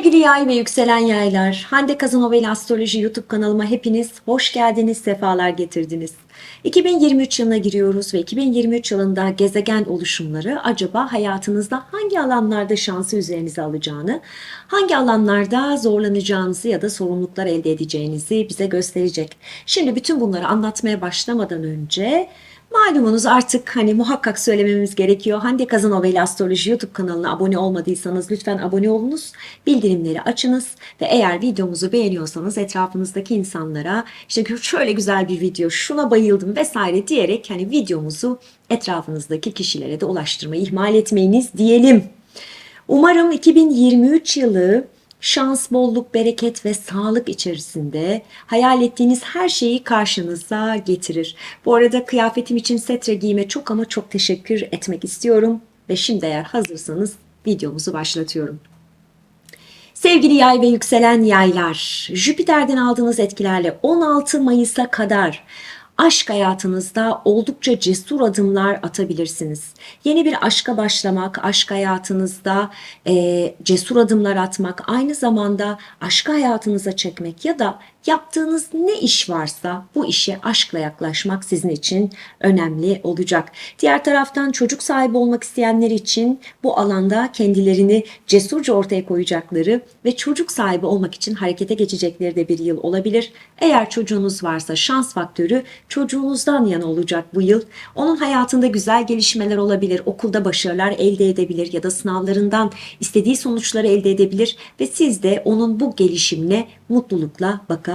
Sevgili yay ve yükselen yaylar, Hande Kazanovel Astroloji YouTube kanalıma hepiniz hoş geldiniz, sefalar getirdiniz. 2023 yılına giriyoruz ve 2023 yılında gezegen oluşumları acaba hayatınızda hangi alanlarda şansı üzerinize alacağını, hangi alanlarda zorlanacağınızı ya da sorumluluklar elde edeceğinizi bize gösterecek. Şimdi bütün bunları anlatmaya başlamadan önce Malumunuz artık hani muhakkak söylememiz gerekiyor. Hande Kazanovel Astroloji YouTube kanalına abone olmadıysanız lütfen abone olunuz. Bildirimleri açınız ve eğer videomuzu beğeniyorsanız etrafınızdaki insanlara işte şöyle güzel bir video, şuna bayıldım vesaire diyerek hani videomuzu etrafınızdaki kişilere de ulaştırmayı ihmal etmeyiniz diyelim. Umarım 2023 yılı şans, bolluk, bereket ve sağlık içerisinde hayal ettiğiniz her şeyi karşınıza getirir. Bu arada kıyafetim için setre giyime çok ama çok teşekkür etmek istiyorum. Ve şimdi eğer hazırsanız videomuzu başlatıyorum. Sevgili yay ve yükselen yaylar, Jüpiter'den aldığınız etkilerle 16 Mayıs'a kadar aşk hayatınızda oldukça cesur adımlar atabilirsiniz. Yeni bir aşka başlamak, aşk hayatınızda e, cesur adımlar atmak, aynı zamanda aşkı hayatınıza çekmek ya da yaptığınız ne iş varsa bu işe aşkla yaklaşmak sizin için önemli olacak. Diğer taraftan çocuk sahibi olmak isteyenler için bu alanda kendilerini cesurca ortaya koyacakları ve çocuk sahibi olmak için harekete geçecekleri de bir yıl olabilir. Eğer çocuğunuz varsa şans faktörü çocuğunuzdan yana olacak bu yıl. Onun hayatında güzel gelişmeler olabilir, okulda başarılar elde edebilir ya da sınavlarından istediği sonuçları elde edebilir ve siz de onun bu gelişimine mutlulukla bakabilirsiniz.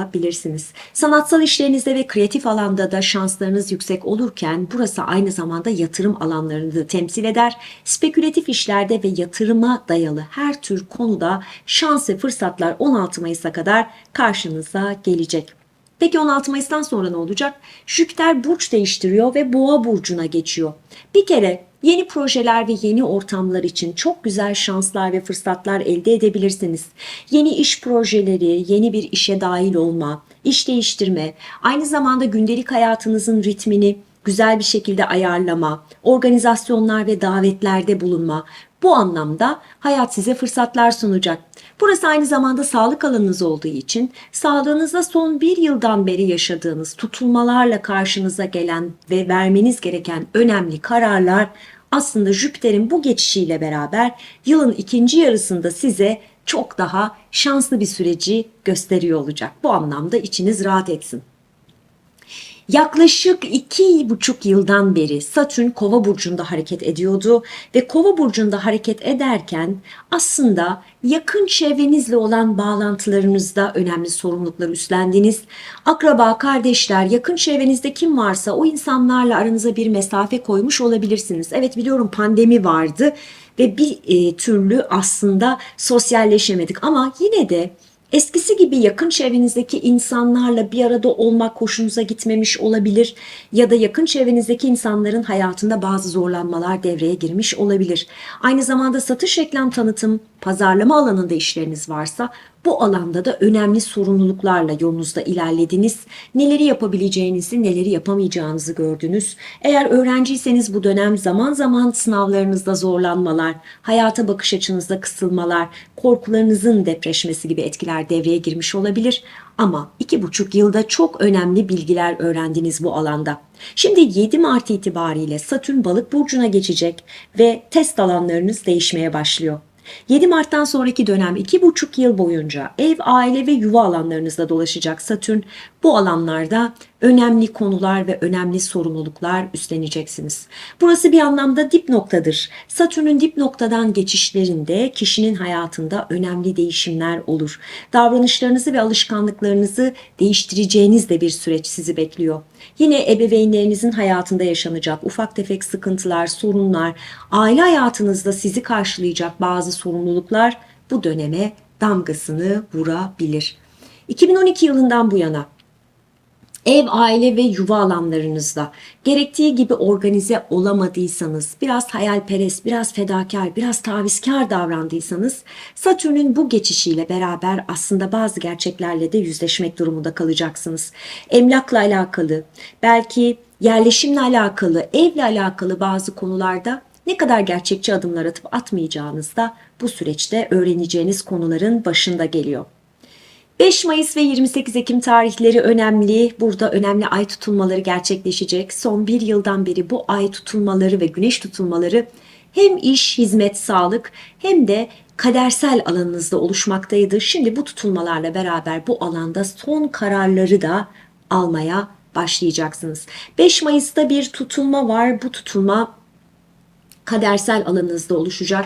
Sanatsal işlerinizde ve kreatif alanda da şanslarınız yüksek olurken burası aynı zamanda yatırım alanlarını da temsil eder. Spekülatif işlerde ve yatırıma dayalı her tür konuda şans ve fırsatlar 16 Mayıs'a kadar karşınıza gelecek. Peki 16 Mayıs'tan sonra ne olacak? Jüpiter burç değiştiriyor ve Boğa burcuna geçiyor. Bir kere yeni projeler ve yeni ortamlar için çok güzel şanslar ve fırsatlar elde edebilirsiniz. Yeni iş projeleri, yeni bir işe dahil olma, iş değiştirme, aynı zamanda gündelik hayatınızın ritmini güzel bir şekilde ayarlama, organizasyonlar ve davetlerde bulunma. Bu anlamda hayat size fırsatlar sunacak. Burası aynı zamanda sağlık alanınız olduğu için sağlığınızda son bir yıldan beri yaşadığınız tutulmalarla karşınıza gelen ve vermeniz gereken önemli kararlar aslında Jüpiter'in bu geçişiyle beraber yılın ikinci yarısında size çok daha şanslı bir süreci gösteriyor olacak. Bu anlamda içiniz rahat etsin. Yaklaşık iki buçuk yıldan beri Satürn Kova burcunda hareket ediyordu ve Kova burcunda hareket ederken aslında yakın çevrenizle olan bağlantılarınızda önemli sorumluluklar üstlendiniz. Akraba, kardeşler, yakın çevrenizde kim varsa o insanlarla aranıza bir mesafe koymuş olabilirsiniz. Evet biliyorum pandemi vardı ve bir e, türlü aslında sosyalleşemedik ama yine de Eskisi gibi yakın çevrenizdeki insanlarla bir arada olmak hoşunuza gitmemiş olabilir ya da yakın çevrenizdeki insanların hayatında bazı zorlanmalar devreye girmiş olabilir. Aynı zamanda satış reklam tanıtım, pazarlama alanında işleriniz varsa bu alanda da önemli sorumluluklarla yolunuzda ilerlediniz. Neleri yapabileceğinizi, neleri yapamayacağınızı gördünüz. Eğer öğrenciyseniz bu dönem zaman zaman sınavlarınızda zorlanmalar, hayata bakış açınızda kısılmalar, korkularınızın depreşmesi gibi etkiler devreye girmiş olabilir. Ama iki buçuk yılda çok önemli bilgiler öğrendiniz bu alanda. Şimdi 7 Mart itibariyle Satürn balık burcuna geçecek ve test alanlarınız değişmeye başlıyor. 7 Mart'tan sonraki dönem 2,5 yıl boyunca ev, aile ve yuva alanlarınızda dolaşacak Satürn bu alanlarda önemli konular ve önemli sorumluluklar üstleneceksiniz. Burası bir anlamda dip noktadır. Satürn'ün dip noktadan geçişlerinde kişinin hayatında önemli değişimler olur. Davranışlarınızı ve alışkanlıklarınızı değiştireceğiniz de bir süreç sizi bekliyor. Yine ebeveynlerinizin hayatında yaşanacak ufak tefek sıkıntılar, sorunlar, aile hayatınızda sizi karşılayacak bazı sorumluluklar bu döneme damgasını vurabilir. 2012 yılından bu yana ev, aile ve yuva alanlarınızda gerektiği gibi organize olamadıysanız, biraz hayalperest, biraz fedakar, biraz tavizkar davrandıysanız Satürn'ün bu geçişiyle beraber aslında bazı gerçeklerle de yüzleşmek durumunda kalacaksınız. Emlakla alakalı, belki yerleşimle alakalı, evle alakalı bazı konularda ne kadar gerçekçi adımlar atıp atmayacağınız da bu süreçte öğreneceğiniz konuların başında geliyor. 5 Mayıs ve 28 Ekim tarihleri önemli. Burada önemli ay tutulmaları gerçekleşecek. Son bir yıldan beri bu ay tutulmaları ve güneş tutulmaları hem iş, hizmet, sağlık hem de kadersel alanınızda oluşmaktaydı. Şimdi bu tutulmalarla beraber bu alanda son kararları da almaya başlayacaksınız. 5 Mayıs'ta bir tutulma var. Bu tutulma kadersel alanınızda oluşacak.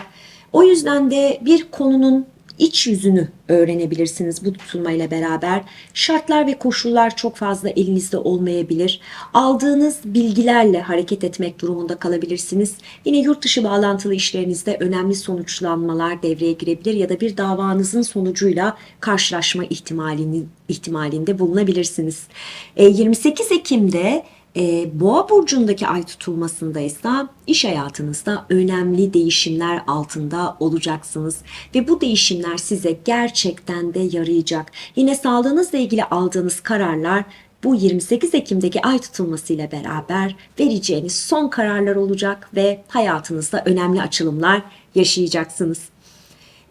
O yüzden de bir konunun iç yüzünü öğrenebilirsiniz bu tutulmayla beraber. Şartlar ve koşullar çok fazla elinizde olmayabilir. Aldığınız bilgilerle hareket etmek durumunda kalabilirsiniz. Yine yurt dışı bağlantılı işlerinizde önemli sonuçlanmalar devreye girebilir ya da bir davanızın sonucuyla karşılaşma ihtimalini, ihtimalinde bulunabilirsiniz. E, 28 Ekim'de e, Boğa burcundaki ay tutulmasında ise iş hayatınızda önemli değişimler altında olacaksınız ve bu değişimler size gerçekten de yarayacak. Yine sağlığınızla ilgili aldığınız kararlar bu 28 Ekim'deki ay tutulması ile beraber vereceğiniz son kararlar olacak ve hayatınızda önemli açılımlar yaşayacaksınız.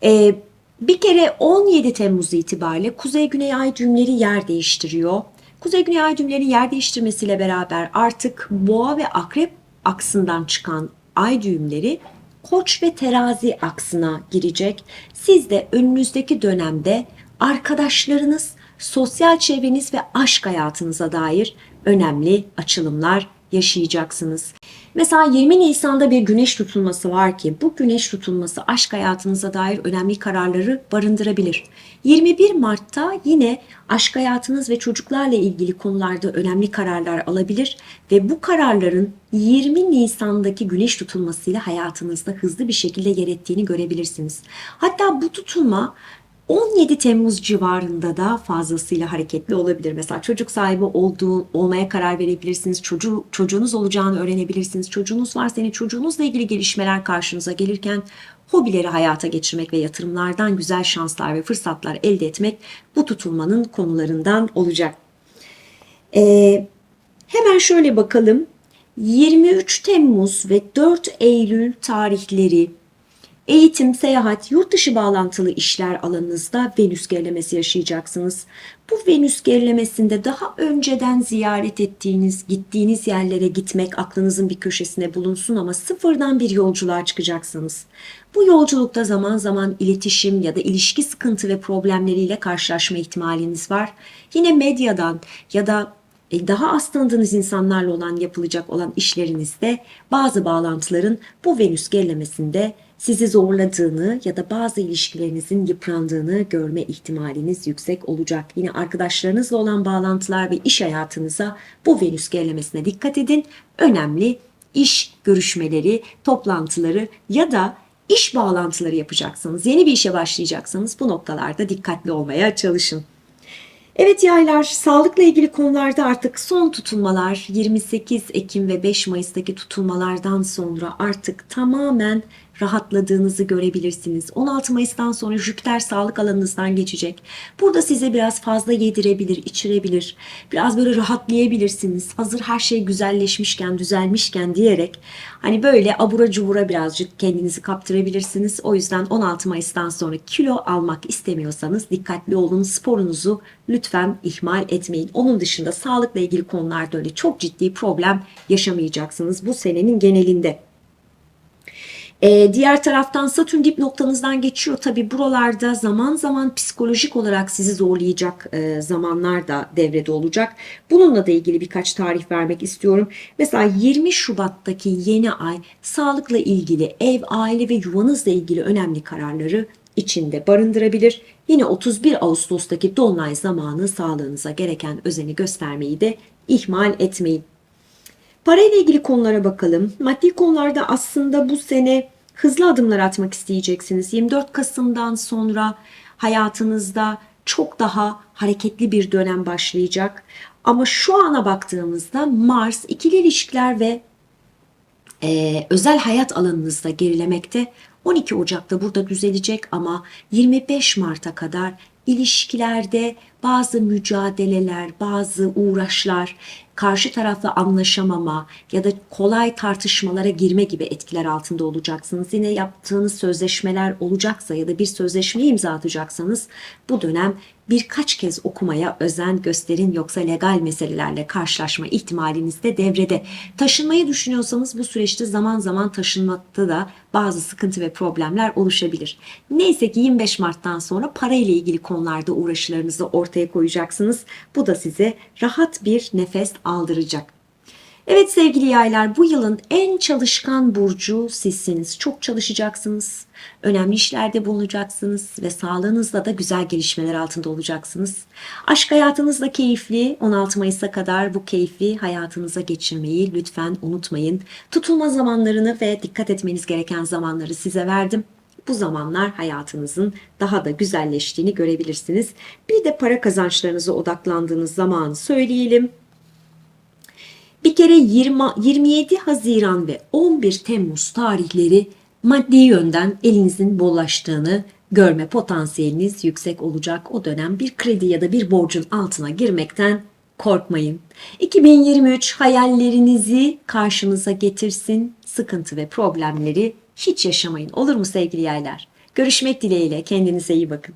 Ee, bir kere 17 Temmuz itibariyle Kuzey-Güney ay düğümleri yer değiştiriyor. Kuzey-Güney ay düğümlerinin yer değiştirmesiyle beraber artık Boğa ve Akrep aksından çıkan ay düğümleri Koç ve Terazi aksına girecek. Siz de önünüzdeki dönemde arkadaşlarınız, sosyal çevreniz ve aşk hayatınıza dair önemli açılımlar yaşayacaksınız. Mesela 20 Nisan'da bir güneş tutulması var ki bu güneş tutulması aşk hayatınıza dair önemli kararları barındırabilir. 21 Mart'ta yine aşk hayatınız ve çocuklarla ilgili konularda önemli kararlar alabilir ve bu kararların 20 Nisan'daki güneş tutulmasıyla hayatınızda hızlı bir şekilde yer ettiğini görebilirsiniz. Hatta bu tutulma 17 Temmuz civarında da fazlasıyla hareketli olabilir. Mesela çocuk sahibi olduğu, olmaya karar verebilirsiniz. Çocuğu, çocuğunuz olacağını öğrenebilirsiniz. Çocuğunuz var senin çocuğunuzla ilgili gelişmeler karşınıza gelirken hobileri hayata geçirmek ve yatırımlardan güzel şanslar ve fırsatlar elde etmek bu tutulmanın konularından olacak. Ee, hemen şöyle bakalım. 23 Temmuz ve 4 Eylül tarihleri Eğitim, seyahat, yurt dışı bağlantılı işler alanınızda Venüs gerilemesi yaşayacaksınız. Bu Venüs gerilemesinde daha önceden ziyaret ettiğiniz, gittiğiniz yerlere gitmek aklınızın bir köşesine bulunsun ama sıfırdan bir yolculuğa çıkacaksınız. Bu yolculukta zaman zaman iletişim ya da ilişki sıkıntı ve problemleriyle karşılaşma ihtimaliniz var. Yine medyadan ya da e, daha az tanıdığınız insanlarla olan yapılacak olan işlerinizde bazı bağlantıların bu Venüs gerilemesinde sizi zorladığını ya da bazı ilişkilerinizin yıprandığını görme ihtimaliniz yüksek olacak. Yine arkadaşlarınızla olan bağlantılar ve iş hayatınıza bu Venüs gerilemesine dikkat edin. Önemli iş görüşmeleri, toplantıları ya da iş bağlantıları yapacaksınız. Yeni bir işe başlayacaksanız bu noktalarda dikkatli olmaya çalışın. Evet yaylar, sağlıkla ilgili konularda artık son tutulmalar 28 Ekim ve 5 Mayıs'taki tutulmalardan sonra artık tamamen rahatladığınızı görebilirsiniz. 16 Mayıs'tan sonra Jüpiter sağlık alanınızdan geçecek. Burada size biraz fazla yedirebilir, içirebilir. Biraz böyle rahatlayabilirsiniz. Hazır her şey güzelleşmişken, düzelmişken diyerek hani böyle abura cubura birazcık kendinizi kaptırabilirsiniz. O yüzden 16 Mayıs'tan sonra kilo almak istemiyorsanız dikkatli olun. Sporunuzu lütfen ihmal etmeyin. Onun dışında sağlıkla ilgili konularda öyle çok ciddi problem yaşamayacaksınız bu senenin genelinde. Ee, diğer taraftan Satürn dip noktanızdan geçiyor. Tabi buralarda zaman zaman psikolojik olarak sizi zorlayacak e, zamanlar da devrede olacak. Bununla da ilgili birkaç tarih vermek istiyorum. Mesela 20 Şubat'taki yeni ay sağlıkla ilgili ev, aile ve yuvanızla ilgili önemli kararları içinde barındırabilir. Yine 31 Ağustos'taki dolunay zamanı sağlığınıza gereken özeni göstermeyi de ihmal etmeyin. Parayla ilgili konulara bakalım. Maddi konularda aslında bu sene hızlı adımlar atmak isteyeceksiniz. 24 Kasım'dan sonra hayatınızda çok daha hareketli bir dönem başlayacak. Ama şu ana baktığımızda Mars ikili ilişkiler ve e, özel hayat alanınızda gerilemekte. 12 Ocak'ta burada düzelecek ama 25 Mart'a kadar ilişkilerde bazı mücadeleler, bazı uğraşlar, karşı tarafla anlaşamama ya da kolay tartışmalara girme gibi etkiler altında olacaksınız. Yine yaptığınız sözleşmeler olacaksa ya da bir sözleşme imza atacaksanız bu dönem birkaç kez okumaya özen gösterin yoksa legal meselelerle karşılaşma ihtimaliniz de devrede. Taşınmayı düşünüyorsanız bu süreçte zaman zaman taşınmakta da bazı sıkıntı ve problemler oluşabilir. Neyse ki 25 Mart'tan sonra para ile ilgili konularda uğraşılarınızı ortaya koyacaksınız. Bu da size rahat bir nefes aldıracak. Evet sevgili yaylar bu yılın en çalışkan burcu sizsiniz. Çok çalışacaksınız. Önemli işlerde bulunacaksınız ve sağlığınızda da güzel gelişmeler altında olacaksınız. Aşk hayatınız da keyifli. 16 Mayıs'a kadar bu keyfi hayatınıza geçirmeyi lütfen unutmayın. Tutulma zamanlarını ve dikkat etmeniz gereken zamanları size verdim. Bu zamanlar hayatınızın daha da güzelleştiğini görebilirsiniz. Bir de para kazançlarınıza odaklandığınız zamanı söyleyelim. Bir kere 20, 27 Haziran ve 11 Temmuz tarihleri maddi yönden elinizin bollaştığını görme potansiyeliniz yüksek olacak. O dönem bir kredi ya da bir borcun altına girmekten korkmayın. 2023 hayallerinizi karşınıza getirsin. Sıkıntı ve problemleri hiç yaşamayın. Olur mu sevgili yaylar? Görüşmek dileğiyle. Kendinize iyi bakın.